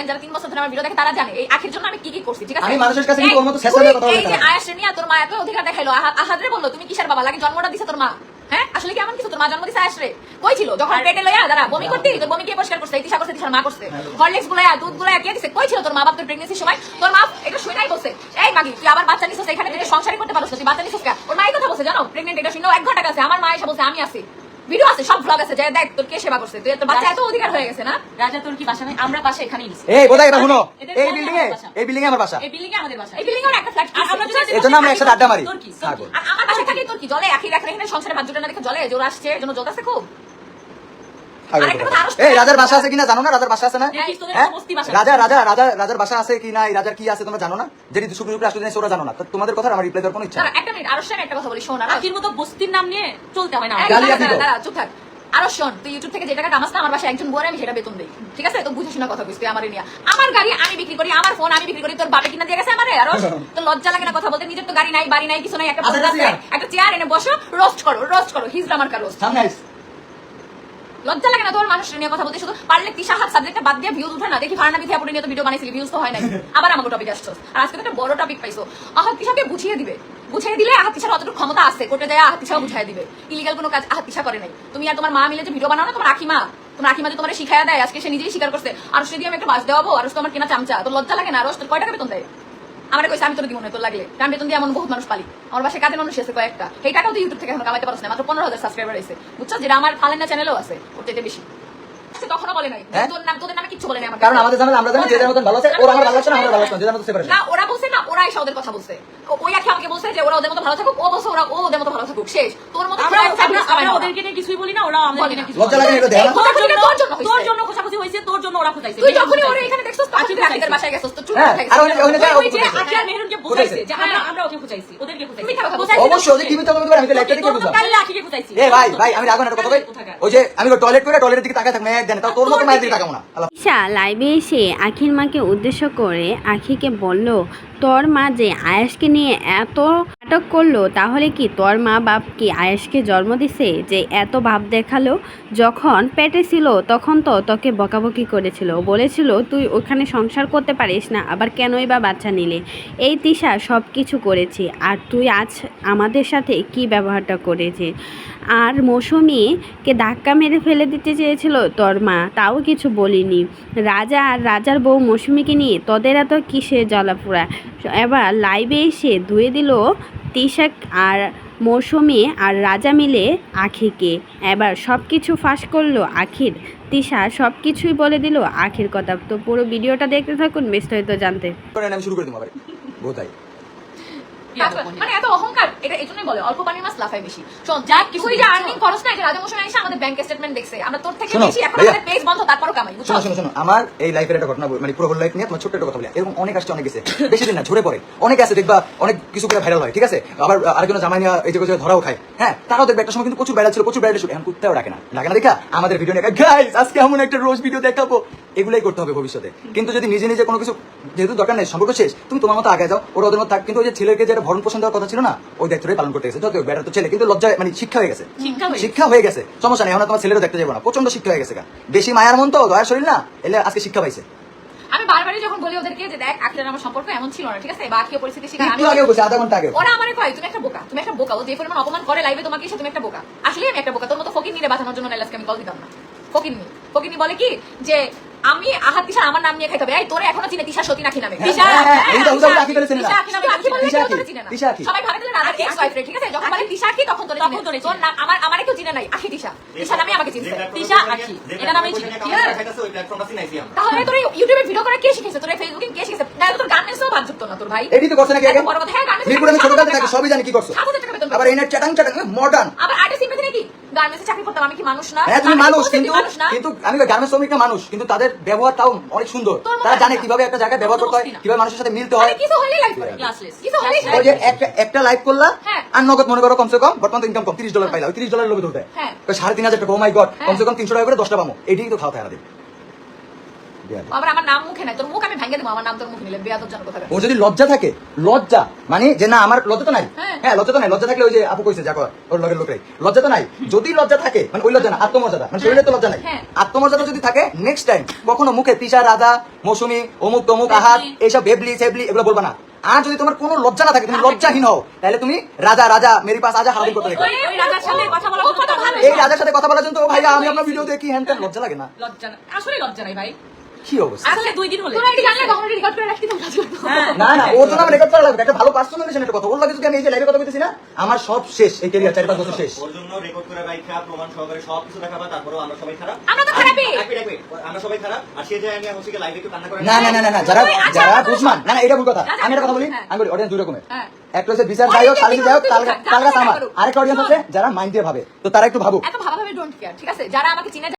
দেখেন যারা তিন বছর ধরে আমার ভিডিও দেখে তারা জানে এই আখির জন্য আমি কি কি করছি ঠিক আছে? আমি মানুষের কাছে কিন্তু এই- ওর মতো শেষ হয়ে কথা এই যে আয়াস তোর মা এত অধিকার দেখাইলো। আহাদরে বলল তুমি কিসের বাবা? লাগে জন্মটা দিছে তোর মা। হ্যাঁ? আসলে কি এমন কিছু? তোর মা জন্ম দিছে আয়াস রে। কই ছিল? যখন পেটে লইয়া দাঁড়া বমি করতি? তোর বমি কে পরিষ্কার করছে? এই তিশা করছে তিশার মা করছে। হরলিক্স গুলাইয়া দুধ গুলাইয়া কে দিছে? কই ছিল তোর মা বাপ তোর প্রেগনেন্সির সময়? তোর মা এটা শুনাই বলছে এই মাগি তুই আবার বাচ্চা নিছিস এখানে তুই সংসারই করতে পারছিস তুই বাচ্চা নিছিস কে? ওর মা এই কথা বলছে জানো? প্রেগনেন্ট এটা শুনে এক ঘণ্টা কাছে। আমার মা এসে বলছে আমি আছি। ভিডিও আছে সব ব্লগ আছে যে দেখ তোর কে সেবা করছে তুই তোর বাচ্চা এত অধিকার হয়ে গেছে না? রাজা তোর কি বাসা নাই? আমরা বাসা এখানেই নিছি। এই কোথায় এটা শুনো। এই বিল্ডিং এ। এই বিল্ডিং এ আমার বাসা। এই বিল্ডিং এ আমাদের বাসা। এই বিল্ডিং এ একটা ফ্ল্যাট আর আমরা যদি এজন্য আমরা একসাথে আড্ডা মারি। তোর কি? আর আমার বাসা থাকি তোর কি? জলে আখি রাখ এখানে সংসারে বাদ জুটে না দেখে জলে জোর আসছে এজন্য জোর আছে খুব থাকো, আরেকটা থাকো। কথা আরও এই রাজার বাসা আছে কিনা জানো না? রাজার বাসা আছে না? হ্যাঁ? রাজা রাজা রাজা রাজার বাসা আছে এই রাজার কি আছে তোমরা জানো না? যেটি আসলে ওরা জানো না। তোমাদের কথা আমার রিপ্লাই দেওয়ার কোনো ইচ্ছা একটা মিনিট আরও একটা কথা বলি শোন মতো বস্তির নাম নিয়ে চলতে হয় না। চুপ থাক। আরও শোন তুই ইউটিউব থেকে যে টাকা কামাস না আমার বাসায় একজন বউরে আমি সেটা বেতন দিই। ঠিক আছে? তো বুঝে শোনা কথা তুই আমার নিয়ে। আমার গাড়ি আমি বিক্রি করি আমার ফোন আমি বিক্রি করি তোর বাপে কিনা দিয়ে গেছে আমারে? আরও তো লজ্জা লাগে না কথা বলতে? নিজের তো গাড়ি নাই বাড়ি নাই কিছু নাই একটা আচ্ছা, একটা চেয়ার এনে বসো রোস্ট করো রোস্ট করো হিজড়া আমার রোস্ট। লজ্জা লাগে না তোর মানুষের নিয়ে কথা বলতে? শুধু পারলে তিশা হাত সাবজেক্টটা বাদ দিয়ে ভিউজ উঠে না। দেখি ফারানা বিথি আপনি নিয়ে তো ভিডিও বানাইছিলি ভিউজ তো হয় নাই। আবার আমাকে টপিক আসছো। আর আজকে তো একটা বড় টপিক পাইছো। আহাত তিশাকে বুঝিয়ে দিবে। বুঝিয়ে দিলে আহাত তিশার অতটুকু ক্ষমতা আছে। কোর্টে যায় আহাত তিশাও বুঝিয়ে দিবে। ইলিগাল কোনো কাজ আহাত তিশা করে নাই। তুমি আর তোমার মা মিলে যে ভিডিও বানাও না তোমার আখিমা? তোমার আখিমা যে তোমার শিখায়া দেয় আজকে সে নিজেই স্বীকার করছে। আর সে দিয়ে আমি একটা বাস দেওয়াবো আর তোমার কেনা চামচা। তো লজ্জা লাগে না? আর তোর কয় টাকা বেতন দেয়? আমার কইছে আমি তোর দিব না তোর লাগলে। কারণ বেতন দিয়ে এমন বহুত মানুষ পালি। আমার বাসায় কাজের মানুষ আছে কয়েকটা। এই টাকাও তো ইউটিউব থেকে এখন কামাইতে পারছ না মাত্র পনেরো হাজার সাবস্ক্রাইবার আছে বুঝছ? যেটা আমার ফালেনা চ্যানেলও আছে ওর চাইতে বেশি। সে বলে নাই হ্যাঁ? তোর নাম তোদের নামে কিচ্ছু বলে নাই আমার কারণ আমাদের জানা আমরা জানি যে মতন ভালো আছে ওরা আমার ভালো আছে না আমরা ভালো আছে যে যার সেপারেশন না ওরা বলছে না ওরা এসে ওদের কথা বলছে। ওই আখি আমাকে বলছে যে ওরা ওদের মতো ভালো থাকুক ও বলছে ওরা ও ওদের মতো ভালো থাকুক শেষ। তোর মতো আমরা। ওদেরকে নিয়ে কিছুই বলি না ওরা আমাদেরকে নিয়ে কিছু লজ্জা লাগে না। না, এটা দেয়া তোর জন্য- খোঁচাখুচিটা তোর জন্য হয়েছে। তোর জন্য খোঁচাখুচি হয়েছে তোর জন্য ওরা খোঁচাইছে তুই যখনই ওরা এখানে দেখছস তুই আখিদের বাসায় গেছস। হ্যাঁ, লাইভে এসে আখির মাকে উদ্দেশ্য করে আখিকে বলল তোর মা যে আয়াসকে নিয়ে এত নাটক করল, তাহলে কি তোর মা বাপ কি আয়েশকে জন্ম দিছে? যে এত ভাব দেখাল, যখন পেটে ছিল, তখন তো তোকে বকাবকি করেছিল। বলেছিল, তুই ওখানে সংসার করতে পারিস না, আবার কেনই বা বাচ্চা নিলে? এই তিশা সব কিছু করেছি। আর তুই আজ আমাদের সাথে কি ব্যবহারটা করেছে আর মৌসুমীকে ধাক্কা মেরে ফেলে দিতে চেয়েছিল তোর মা, তাও কিছু বলিনি। রাজা আর রাজার বউ মৌসুমীকে নিয়ে তোদের এত কিসের জ্বালাপোড়া? এবার লাইভে এসে ধুয়ে দিল তিশাক আর মৌসুমি আর রাজা মিলে আখিকে। এবার সব কিছু ফাঁস করল আখির। তিশা সব কিছুই বলে দিল আখির কথা। তো পুরো ভিডিওটা দেখতে থাকুন, বিস্তারিত জানতে। শুরু করে মানে এত অহংকার এটা এই জন্যই বলে অল্প পানির মাছ লাফায় বেশি। কিছু তুই আর্নিং খরচ না এটা রাজা মশাই এসে আমাদের ব্যাংক স্টেটমেন্ট দেখছে। আমরা তোর থেকে বেশি এখন আমাদের পেজ বন্ধ তারপরও কামাই বুঝছ? শোনো শোনো শোনো আমার এই লাইফের একটা ঘটনা মানে পুরো লাইফ নিয়ে তোমার ছোট্ট একটা কথা বলি। এরকম অনেক আসছে অনেক গেছে। বেশি দিন না ঝরে পড়ে। অনেক আছে দেখবা অনেক কিছু করে ভাইরাল হয় ঠিক আছে? আবার আরেকজন জামাই নিয়ে এই যে ধরাও খায়। হ্যাঁ তারাও দেখবে একটা সময় কিন্তু প্রচুর ভাইরাল ছিল প্রচুর ভাইরাল ছিল এখন কুত্তাও ডাকে না। ডাকে না দেখা? আমাদের ভিডিও নিয়ে গাইস আজকে এমন একটা রোজ ভিডিও দেখাবো। এগুলাই করতে হবে ভবিষ্যতে। কিন্তু যদি নিজে নিজে কোনো কিছু যেহেতু দরকার নেই সম্পর্ক শেষ তুমি তোমার মতো আগে যাও ওরা ওদের মতো থাক। কিন্তু ওই যে ছেলেকে যেটা ভরণ পোষণ দেওয়ার কথা ছিল না ওই দায়িত্বটাই পালন করতে গেছে। যত বেটার তো ছেলে কিন্তু লজ্জায় মানে শিক্ষা হয়ে গেছে। শিক্ষা হয়ে গেছে। সমস্যা নেই এখন তোমার ছেলেরও দেখতে যাব না। প্রচণ্ড শিক্ষা হয়ে গেছে। বেশি মায়ার মন তো দয়ার শরীর না এলে আজকে শিক্ষা পাইছে। আমি বারবারই যখন বলি ওদেরকে যে দেখ আখির আমার সম্পর্ক এমন ছিল না ঠিক আছে? বা আখিও পরিস্থিতি শিকার আমি একটু বলছি আধা ঘণ্টা আগে ওরা আমারে কয় তুমি একটা বোকা তুমি একটা বোকা। ও যে পরিমাণ অপমান করে লাইভে তোমাকে এসে তুমি একটা বোকা। আসলে আমি একটা বোকা। তোর মতো ফকির নিয়ে বাঁচানোর জন্য নাইলাসকে আমি কল দিতাম না। ফকির নি ফকির নি বলে কি যে আমি আহাত তিশা আমার নাম নিয়ে খাইতে হবে। এই তোরে এখনও চিনে তিশা সতী নাকি নামে? হ্যাঁ, তিশা হ্যাঁ, হ্যাঁ, হ্যাঁ, এইটা তিশা উদাহরণ আখি, আখি বলেছে না। তিশা নামে? আখি বললে তিশা চিনে তিশা আখি। সবাই ভাবে তাহলে রাজা এক্স ওয়াইফ রে ঠিক আছে? যখন বলে তিশা আখি তখন তোরে তখন তোরে তোর নাম আমার আমারে কেউ চিনে নাই। আখি তিশা। তিশা নামে আমাকে চিনছে তিশা আখি, এটা নামেই ছিল। তাহলে তোর ইউটিউবে ভিডিও করে কে শিখেছে? তোর ফেসবুকে কে শিখেছে? না তোর গার্মেন্টসও ভাগ যুক্ত না তোর ভাই। এডি তো করছে নাকি আগে? বড় কথা। হ্যাঁ থাকি সবই জানি কি করছ। আবার এনে চ্যাটাং চ্যাটাং মডার্ন আবার আর্টিস্ট ইমেজ নাকি গার্মেন্টসে চাকরি করতাম আমি কি মানুষ না? হ্যাঁ তুমি মানুষ কিন্তু কিন্তু আমি গার্মেন্টস শ্রমিকরা মানুষ কিন্তু তাদের ব্যবহার তাও অনেক সুন্দর। তারা জানে কীভাবে একটা জায়গায় ব্যবহার করতে হয় কীভাবে মানুষের সাথে মিলতে হয়। কিছু লাইফ কিছু ওই যে একটা একটা লাইভ করলা হ্যাঁ। আর নগদ মনে করো কমসে কম বর্তমান ইনকাম কম তিরিশ ডলার পাইলা ওই তিরিশ ডলার লোভে ধরতে হ্যাঁ। সাড়ে তিন হাজার টাকা ও মাই গড হ্যাঁ। কমসে কম তিনশো টাকা করে দশটা পাবো। এটাই তো খাওয়া। আবার আমার নাম মুখে নাই তোর মুখ আমি ভেঙে দেবো আমার নাম তোর মুখে নিলে বেয়াদব জন কথা ও যদি লজ্জা থাকে লজ্জা মানে যে না আমার লজ্জা তো নাই? হ্যাঁ। হ্যাঁ লজ্জা তো নাই লজ্জা থাকলে ওই যে আপু কইছে যা ওর লগের লোকরাই লজ্জা তো নাই? যদি লজ্জা থাকে মানে ওই লজ্জা না আত্মমর্যাদা মানে শরীরে তো লজ্জা নাই। হ্যাঁ। আত্মমর্যাদা যদি থাকে নেক্সট টাইম কখনো মুখে তিশা রাধা মৌসুমি অমুক তমুক আহাত এইসব বেবলি সেবলি এগুলো বলবা না। আর যদি তোমার কোনো লজ্জা না থাকে তুমি লজ্জাহীন হও তাহলে তুমি রাজা রাজা মেরি পাস আজা হারাদিন করতে দেখো। এই রাজার সাথে কথা বলার জন্য তো ভাইয়া আমি আপনার ভিডিও দেখি হ্যান লজ্জা লাগে না। লজ্জা আসলে লজ্জা নাই ভাই। কি অবস্থা? আসলে দুই দিন হলে। তোরা এটি জানলে কখনো রেকর্ড করে রাখতে তোমরা হ্যাঁ। না না ওর জন্য রেকর্ড করা লাগবে একটা ভালো পার্সোনাল একটা কথা। ওর লাগে যদি আমি এই যে লাইভে কথা বলতেছি না আমার সব শেষ এই ক্যারিয়ার চার পাঁচ বছর শেষ। ওর জন্য রেকর্ড করে রাখা প্রমাণ সহকারে সব কিছু দেখাবা তারপরেও আমরা সবাই খারাপ। আমরা তো খারাপই। এক মিনিট, এক মিনিট। আমরা সবাই খারাপ। আর সে যায় আমি হচ্ছে লাইভে একটু কান্না করে না না না না যারা আচ্ছা, যারা বুঝমান না না এটা ভুল কথা। আচ্ছা, আমি একটা কথা বলি হ্যাঁ। আমি বলি অডিয়েন্স দুই রকমের। হ্যাঁ। একটা হচ্ছে বিচার যাই হোক অনেকে খালি কি যাই হোক আমার। আরেকটা অডিয়েন্স। আছে যারা মাইন্ড দিয়ে ভাবে। তো তারা একটু ভাবুক। এত ভাবাভাবে ডোন্ট কেয়ার ঠিক আছে? যারা আমাকে চিনে